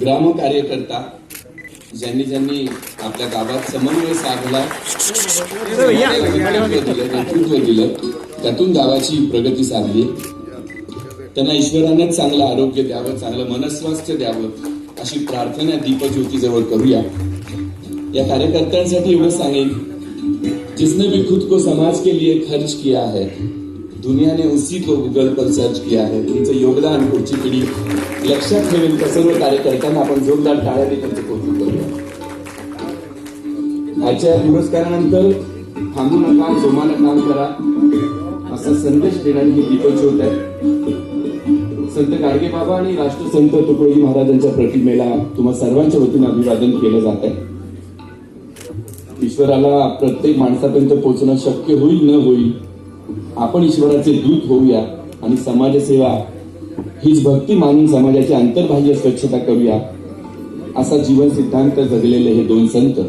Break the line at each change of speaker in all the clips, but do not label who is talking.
ग्राम कार्यकर्ता ज्यांनी ज्यांनी आपल्या गावात समन्वय साधला नेतृत्व दिलं त्यातून गावाची प्रगती साधली. त्यांना ईश्वरानंच चांगलं आरोग्य द्यावं चांगलं मनस्वास्थ्य द्यावं अशी प्रार्थना दीपज्योतीजवळ करूया. या कार्यकर्त्यांसाठी एवढं सांगेन जिसने भी खुद को समाज के लिए खर्च किया है दुनिया ने उसी को गूगल पर सर्च किया है। तुमचं योगदान पुढची पिढी लक्षात ठेवेल त्या सर्व कार्यकर्त्यांना आपण जोरदार टाळ्याने त्यांचं कौतुक करूया. आजच्या पुरस्कारानंतर थांबू नका जोमानं काम करा. असा संदेश देणारी ही दीपज्योत आहे. संत गाडगे बाबा आणि राष्ट्रसंत तुकडोजी महाराजांच्या प्रतिमेला तुम्हा सर्वांच्या वतीने अभिवादन केलं जात आहे. ईश्वराला प्रत्येक माणसापर्यंत पोहोचणं शक्य होईल न होईल आपण ईश्वराचे दूत होऊया आणि समाजसेवा हीच भक्ती मानून समाजाची आंतरबाह्य स्वच्छता करूया. असा जीवन सिद्धांत जगलेले हे दोन संत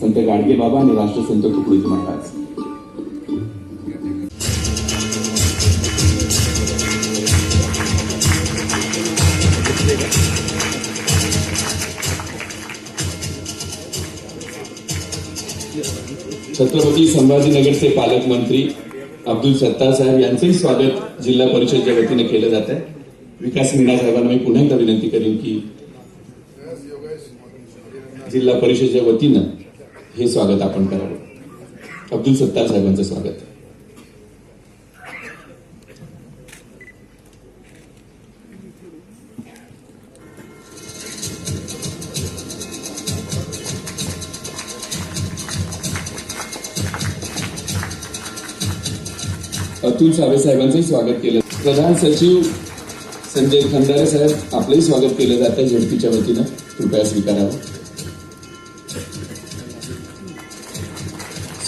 संत गाडगे बाबा आणि राष्ट्रसंत तुकडोजी महाराज. छत्रपती संभाजीनगरचे पालकमंत्री अब्दुल सत्तार साहेब यांचंही स्वागत जिल्हा परिषदच्या वतीने केलं जात आहे. विकास मीना साहेबांना मी पुन्हा एकदा विनंती करेन की जिल्हा परिषदच्या वतीनं हे स्वागत आपण करावं. अब्दुल सत्तार साहेबांचं स्वागत. अतुल सावे साहेबांचंही स्वागत प्रधान सचिव संजय खंडारे साहेब, आपलंही स्वागत केलं जात वतीनं. कृपया स्वीकारावं.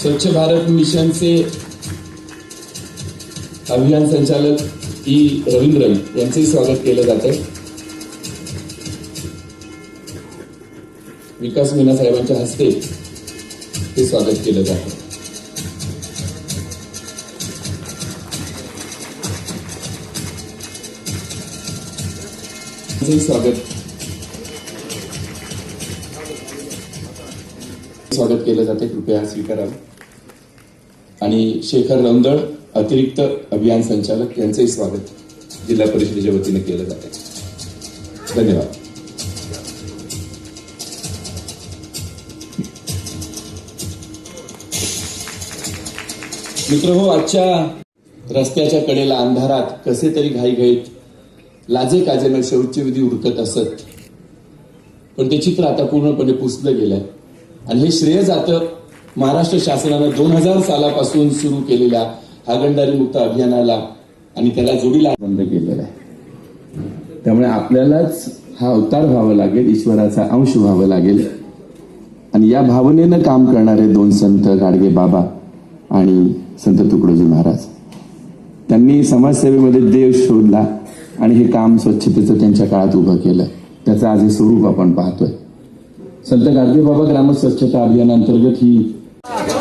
स्वच्छ भारत मिशनचे अभियान संचालक ई रवींद्रन स्वागत केलं विकास मीना साहेबांच्या हस्ते हे स्वागत केलं जातं. स्वागत. स्वागत केलं जाते. कृपया स्वीकारावं. आणि शेखर रंदळ अतिरिक्त अभियान संचालक यांचंही स्वागत जिल्हा परिषदेच्या वतीने केलं जाते. धन्यवाद. मित्र हो आजच्या रस्त्याच्या कडेला अंधारात कसे तरी घाईघाईत लाजे काजेनं विधी उरकत असत. पण ते चित्र आता पूर्णपणे पुसलं गेलंय. आणि हे श्रेय जातं महाराष्ट्र शासनानं दोन हजार सालापासून सुरू केलेल्या हागंडारी मुक्त अभियानाला आणि त्याला जोडीला बंद केलेला आहे. त्यामुळे आपल्यालाच हा अवतार व्हावा लागेल ईश्वराचा अंश व्हावा लागेल. आणि या भावनेनं काम करणारे दोन संत गाडगे बाबा आणि संत तुकडोजी महाराज. त्यांनी समाजसेवेमध्ये देव शोधला. आणि हे काम स्वच्छतेचं त्यांच्या काळात उभं केलं त्याचं आज हे स्वरूप आपण पाहतोय. संत गाडगे बाबा ग्राम स्वच्छता अभियानांतर्गत ही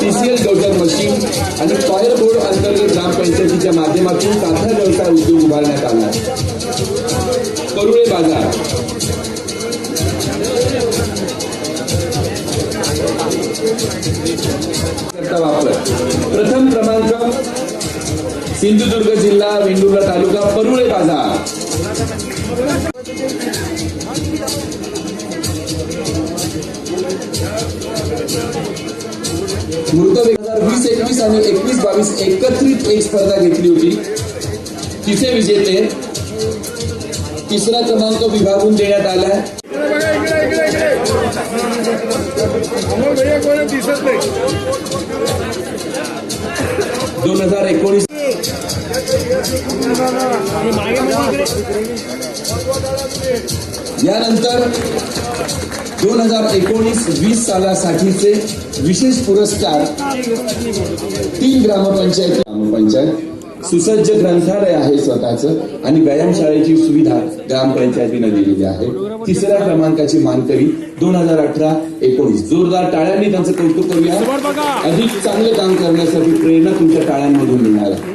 टीसीएल गवटर मशीन आणि फायर बोर्ड अंतर्गत ग्रामपंचायतीच्या माध्यमातून साधा व्यवसाय उद्योग उभारण्यात आला करुळे बाजार. वापर. प्रथम क्रमांक सिंधुदुर्ग जिल्हा वेंगुर्ला तालुका मृत वीस एकवीस आणि एकवीस बावीस एकत्रित एक स्पर्धा घेतली होती. तिचे विजेते तिसरा क्रमांक विभागून देण्यात आलाय दोन हजार एकोणीस यानंतर दोन हजार एकोणीस वीस सालासाठीचे विशेष पुरस्कार तीन ग्रामपंचायत ग्रामपंचायत सुसज्ज ग्रंथालय आहे स्वतःचं आणि व्यायामशाळेची सुविधा ग्रामपंचायतीनं दिलेली आहे. तिसऱ्या क्रमांकाची मानकरी दोन हजार अठरा एकोणीस जोरदार टाळ्यांनी त्यांचं कौतुक करूया. अधिक चांगले काम करण्यासाठी प्रेरणा तुमच्या टाळ्यांमधून मिळणार आहे.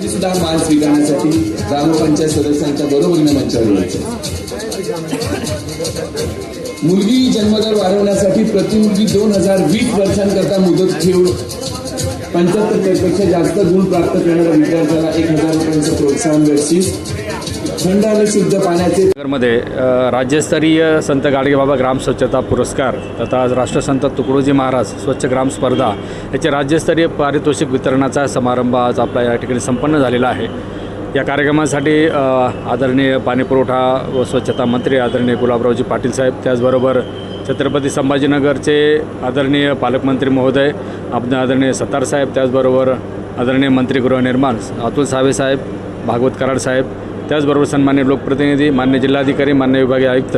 त्यांनी सुद्धा मान स्वीकारण्यासाठी ग्रामपंचायत सदस्यांच्या बरोबरीने मंचावर यायचं. मुलगी जन्मदर वाढवण्यासाठी प्रति मुलगी दोन हजार वीस वर्षांकरता मुदत ठेवून पंच्याहत्तरपेक्षा जास्त गुण प्राप्त करणाऱ्या विद्यार्थ्याला एक हजार रुपयांचं प्रोत्साहन बक्षीस थंड आणि शुद्ध पाण्याचे
नगरमध्ये राज्यस्तरीय संत गाडगेबाबा ग्राम स्वच्छता पुरस्कार तथा राष्ट्रसंत तुकडोजी महाराज स्वच्छ ग्राम स्पर्धा याचे राज्यस्तरीय पारितोषिक वितरणाचा समारंभ आज आपला या ठिकाणी संपन्न झालेला आहे. या कार्यक्रमासाठी आदरणीय पाणीपुरवठा व स्वच्छता मंत्री आदरणीय गुलाबरावजी पाटील साहेब त्याचबरोबर छत्रपती संभाजीनगरचे आदरणीय पालकमंत्री महोदय आपण आदरणीय सत्तार साहेब त्याचबरोबर आदरणीय मंत्री गृहनिर्माण अतुल सावे साहेब भागवत कराड साहेब त्याचबरोबर सन्मान्य लोकप्रतिनिधी मान्य जिल्हाधिकारी मान्य विभागीय आयुक्त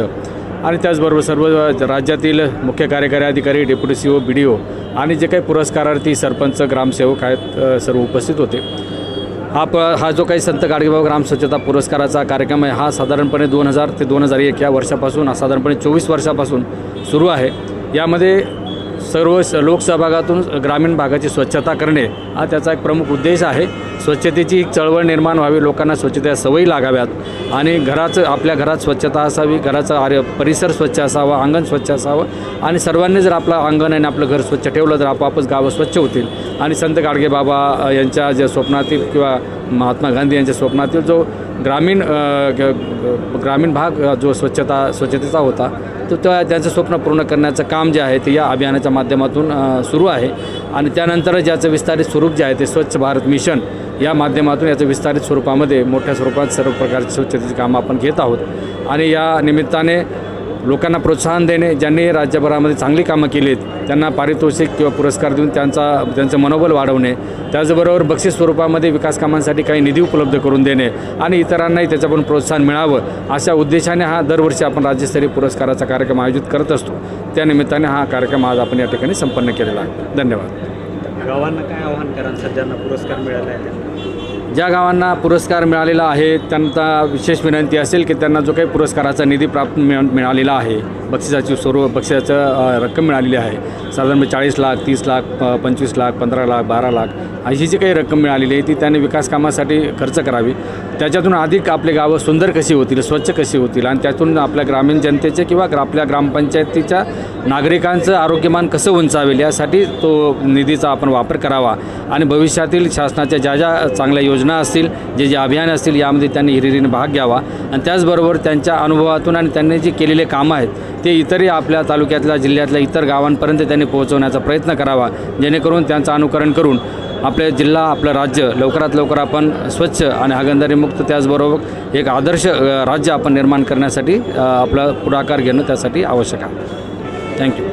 आणि त्याचबरोबर सर्व राज्यातील मुख्य कार्यकारी अधिकारी deputy C O B D O आणि जे काही पुरस्कारार्थी सरपंच ग्रामसेवक आहेत सर्व उपस्थित होते. हा प हा जो काही संत गाडगेबाबा ग्राम स्वच्छता पुरस्काराचा कार्यक्रम आहे हा साधारणपणे दोन हजार ते दोन हजार एक या वर्षापासून हा साधारणपणे चोवीस वर्षापासून सुरू आहे. यामध्ये सर्व स- लोकसहभागातून ग्रामीण भागाची स्वच्छता करणे हा त्याचा एक प्रमुख उद्देश आहे. स्वच्छतेची एक चळवळ निर्माण व्हावी लोकांना स्वच्छतेच्या सवयी लागाव्यात आणि घराचं आपल्या घरात स्वच्छता असावी घराचा आर्य परिसर स्वच्छ असावा अंगण स्वच्छ असावं आणि सर्वांनी जर आपलं अंगण आणि आपलं घर स्वच्छ ठेवलं तर आपोआपच गावं स्वच्छ होतील. आणि संत गाडगे बाबा यांच्या ज्या स्वप्नातील किंवा महात्मा गांधी यांच्या स्वप्नातील जो ग्रामीण ग- ग्रामीण भाग जो स्वच्छता स्वच्छतेचा होता तो त्या त्यांचं स्वप्न पूर्ण करण्याचं काम जे आहे ते या अभियानाच्या माध्यमातून सुरू आहे. आणि त्यानंतर ज्याचं विस्तारित स्वरूप जे आहे ते स्वच्छ भारत मिशन या माध्यमातून याचं विस्तारित स्वरूपामध्ये मोठ्या स्वरूपात सर्व प्रकारची स्वच्छतेची कामं आपण घेत आहोत. आणि या निमित्ताने लोकांना प्रोत्साहन देणे ज्यांनी राज्यभरामध्ये चांगली कामं केली आहेत त्यांना पारितोषिक किंवा पुरस्कार देऊन त्यांचा त्यांचं मनोबल वाढवणे त्याचबरोबर बक्षीस स्वरूपामध्ये विकास कामांसाठी काही निधी उपलब्ध करून देणे आणि इतरांनाही त्याच्याकडून प्रोत्साहन मिळावं अशा उद्देशाने हा दरवर्षी आपण राज्यस्तरीय पुरस्काराचा कार्यक्रम आयोजित करत असतो. त्यानिमित्ताने हा कार्यक्रम आज आपण या ठिकाणी संपन्न केलेला आहे. धन्यवाद.
गावांना काय आव्हान करा सध्यांना पुरस्कार मिळाला आहे
ज्या गावांना पुरस्कार मिळालेला आहे त्यांना विशेष विनंती असेल की त्यांना जो काही पुरस्काराचा निधी प्राप्त मिळ मिळालेला आहे बक्षिसाची स्वरूप बक्षिसाचं रक्कम मिळालेली आहे. साधारण चाळीस लाख तीस लाख पंचवीस लाख पंधरा लाख बारा लाख अशी जी काही रक्कम मिळालेली आहे ती त्यांनी विकास कामासाठी खर्च करावी. त्याच्यातून अधिक आपले गावं सुंदर कशी होतील स्वच्छ कशी होतील आणि त्यातून आपल्या ग्रामीण जनतेचे किंवा ग्रा- आपल्या ग्रामपंचायतीच्या नागरिकांचं आरोग्यमान कसं उंचावेल यासाठी तो निधीचा आपण वापर करावा. आणि भविष्यातील शासनाच्या ज्या ज्या चांगल्या योजना असतील जे जे अभियान असतील यामध्ये त्यांनी हिरिरीने भाग घ्यावा. आणि त्याचबरोबर त्यांच्या अनुभवातून आणि त्यांनी जे केलेले कामं आहेत ते इतरही आपल्या तालुक्यातल्या जिल्ह्यातल्या इतर गावांपर्यंत त्यांनी पोहोचवण्याचा प्रयत्न करावा जेणेकरून त्यांचं अनुकरण करून आपले जिल्हा आपलं राज्य लवकरात लवकर आपण स्वच्छ आणि हागंदारीमुक्त त्याचबरोबर एक आदर्श राज्य आपण निर्माण करण्यासाठी आपला पुढाकार घेणं त्यासाठी आवश्यक आहे. थँक्यू